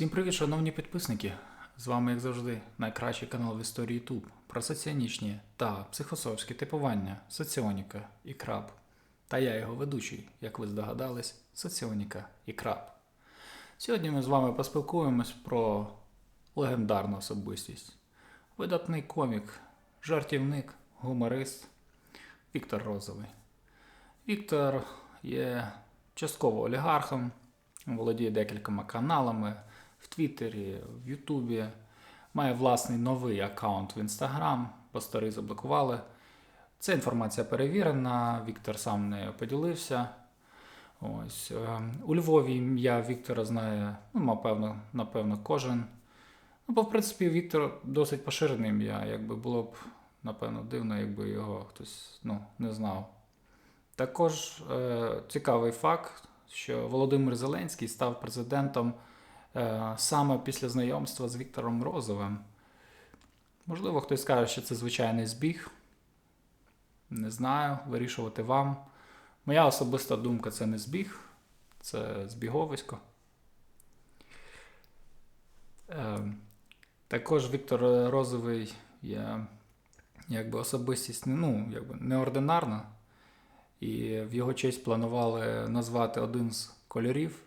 Всім привіт, шановні підписники! З вами, як завжди, найкращий канал в історії YouTube про соціонічні та психософські типування Соціоніка і Краб. Та я його ведучий, як ви здогадались, Соціоніка і Краб. Сьогодні ми з вами поспілкуємось про легендарну особистість, видатний комік, жартівник, гуморист Віктор Розовий. Віктор є частково олігархом, володіє декількома каналами в Твіттері, в Ютубі, має власний новий аккаунт в Інстаграм, бо заблокували. Ця інформація перевірена, Віктор сам нею поділився. Ось. е, У Львові ім'я Віктора знає, ну, напевно, напевно, кожен. Ну, бо, в принципі, Віктор досить поширене ім'я, якби було б, напевно, дивно, якби його хтось ну, не знав. Також е, цікавий факт, що Володимир Зеленський став президентом саме після знайомства з Віктором Розовим. Можливо, хтось скаже, що це звичайний збіг. Не знаю, вирішувати вам. Моя особиста думка це не збіг, це збіговисько. Е, також Віктор Розовий є якби особистість ну, якби неординарна. І в його честь планували назвати один з кольорів,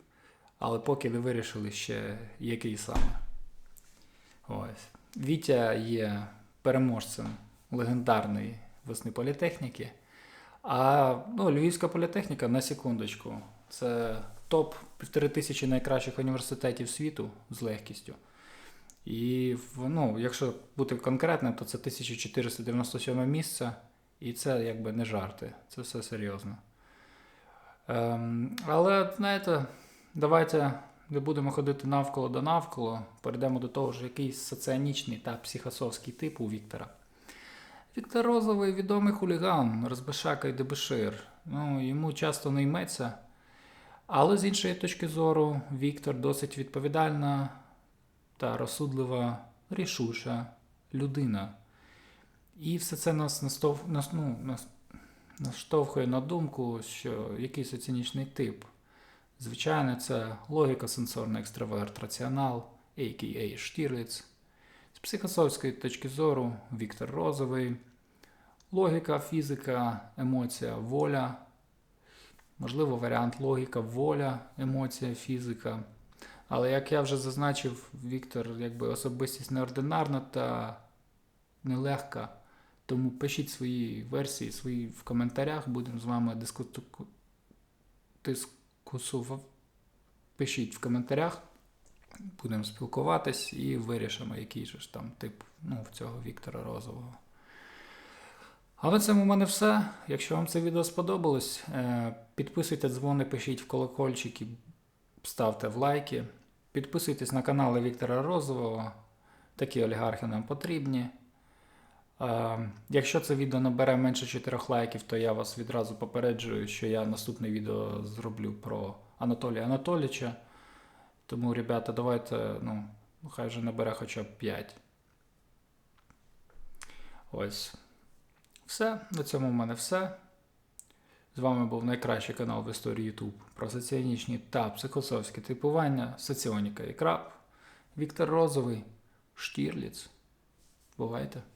але поки не вирішили ще який саме. Ось. Вітя є переможцем легендарної весни політехніки. А ну, Львівська політехніка на секундочку. Це топ півтори тисячі найкращих університетів світу з легкістю. І ну, якщо бути конкретним, то це 1497 місце. І це якби не жарти, це все серйозно. Ем, але, знаєте, давайте не будемо ходити навколо до навколо, перейдемо до того ж, який соціонічний та психосовський тип у Віктора. Віктор Розовий відомий хуліган, розбишака і дебешир. Ну, йому часто не йметься. Але з іншої точки зору, Віктор досить відповідальна та розсудлива, рішуча людина. І все це нас, ну, наштовхує на думку, що якийсь оцінічний тип. Звичайно, це логіка сенсорний екстраверт, раціонал, a.k.a. Штірліц. З психософської точки зору Віктор Розовий. Логіка, фізика, емоція, воля. Можливо, варіант логіка, воля, емоція, фізика. Але як я вже зазначив, Віктор якби особистість неординарна та нелегка. Тому пишіть свої версії, свої в коментарях, будемо з вами дискуту... дискусувати. Пишіть в коментарях, будемо спілкуватись і вирішимо, який же ж там тип ну, цього Віктора Розового. А на цьому в мене все. Якщо вам це відео сподобалось, е, підписуйте дзвони, пишіть в колокольчики, ставте в лайки. Підписуйтесь на канали Віктора Розового. Такі олігархи нам потрібні. Е, Якщо це відео набере менше 4 лайків, то я вас відразу попереджую, що я наступне відео зроблю про Анатолія Анатолійовича. Тому, ребята, давайте, ну, хай вже набере хоча б 5. Ось. Все. На цьому в мене все. З вами був найкращий канал в історії YouTube про соціонічні та психософські типування Соціоніка і Краб. Віктор Розовий, Штірліц. Бувайте!